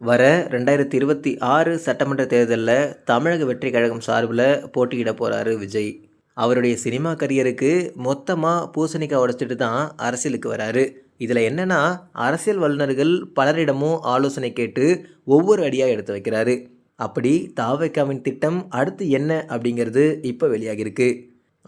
வர ரெண்டாயிரத்தி இருபத்தி ஆறு சட்டமன்ற தேர்தலில் தமிழக வெற்றி கழகம் சார்பில் போட்டியிட போகிறாரு விஜய். அவருடைய சினிமா கரியருக்கு மொத்தமாக பூசணிக்காய் உடைச்சிட்டு தான் அரசியலுக்கு வராரு. இதில் என்னென்னா அரசியல் வல்லுநர்கள் பலரிடமும் ஆலோசனை கேட்டு ஒவ்வொரு அடியாக எடுத்து வைக்கிறாரு. அப்படி தாவைக்காவின் திட்டம் அடுத்து என்ன அப்படிங்கிறது இப்போ வெளியாகிருக்கு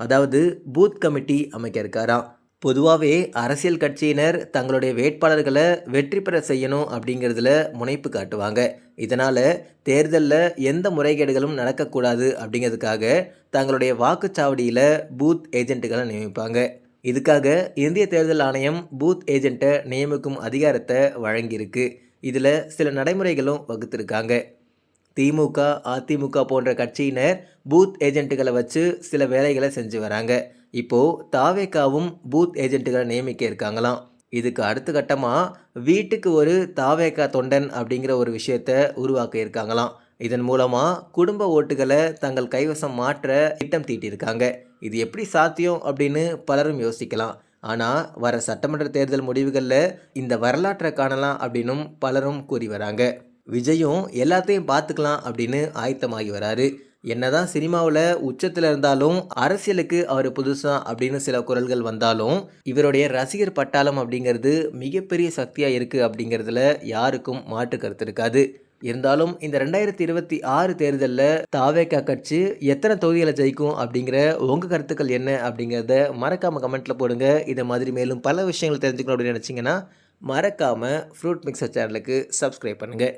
அதாவது பூத் கமிட்டி அமைக்க இருக்காராம். பொதுவாகவே அரசியல் கட்சியினர் தங்களுடைய வேட்பாளர்களை வெற்றி பெற செய்யணும் அப்படிங்கிறதுல முனைப்பு காட்டுவாங்க. இதனால் தேர்தலில் எந்த முறைகேடுகளும் நடக்கக்கூடாது அப்படிங்கிறதுக்காக தங்களுடைய வாக்குச்சாவடியில் பூத் ஏஜென்ட்டுகளை நியமிப்பாங்க. இதுக்காக இந்திய தேர்தல் ஆணையம் பூத் ஏஜென்ட்டை நியமிக்கும் அதிகாரத்தை வழங்கியிருக்கு. இதில் சில நடைமுறைகளும் வகுத்திருக்காங்க. திமுக அதிமுக போன்ற கட்சியினர் பூத் ஏஜென்ட்டுகளை வச்சு சில வேலைகளை செஞ்சு வராங்க. இப்போது தாவேக்காவும் பூத் ஏஜென்ட்டுகளை நியமிக்க இருக்காங்களாம். இதுக்கு அடுத்த கட்டமாக வீட்டுக்கு ஒரு தாவேக்கா தொண்டன் அப்படிங்கிற ஒரு விஷயத்த உருவாக்க இருக்காங்களாம். இதன் மூலமாக குடும்ப ஓட்டுகளை தங்கள் கைவசம் மாற்ற திட்டம் தீட்டியிருக்காங்க. இது எப்படி சாத்தியம் அப்படின்னு பலரும் யோசிக்கலாம். ஆனால் வர சட்டமன்ற தேர்தல் முடிவுகளில் இந்த வரலாற்றை காணலாம் அப்படின்னும் பலரும் கூறி வராங்க. விஜயும் எல்லாத்தையும் பார்த்துக்கலாம் அப்படின்னு ஆயத்தமாகி வராரு. என்னதான் சினிமாவில் உச்சத்தில் இருந்தாலும் அரசியலுக்கு அவர் புதுசாக அப்படின்னு சில குரல்கள் வந்தாலும் இவருடைய ரசிகர் பட்டாளம் அப்படிங்கிறது மிகப்பெரிய சக்தியாக இருக்குது அப்படிங்கிறதுல யாருக்கும் மாற்று கருத்து இருக்காது. இருந்தாலும் இந்த ரெண்டாயிரத்தி இருபத்தி ஆறு தேர்தலில் தாவேக்கா கட்சி எத்தனை தொகுதிகளை ஜெயிக்கும் அப்படிங்கிற உங்கள் கருத்துக்கள் என்ன அப்படிங்கிறத மறக்காமல் கமெண்ட்டில் போடுங்க. இதை மாதிரி மேலும் பல விஷயங்கள் தெரிஞ்சுக்கணும் அப்படின்னு நினச்சிங்கன்னா மறக்காமல் ஃப்ரூட் மிக்சர் சேனலுக்கு சப்ஸ்கிரைப் பண்ணுங்கள்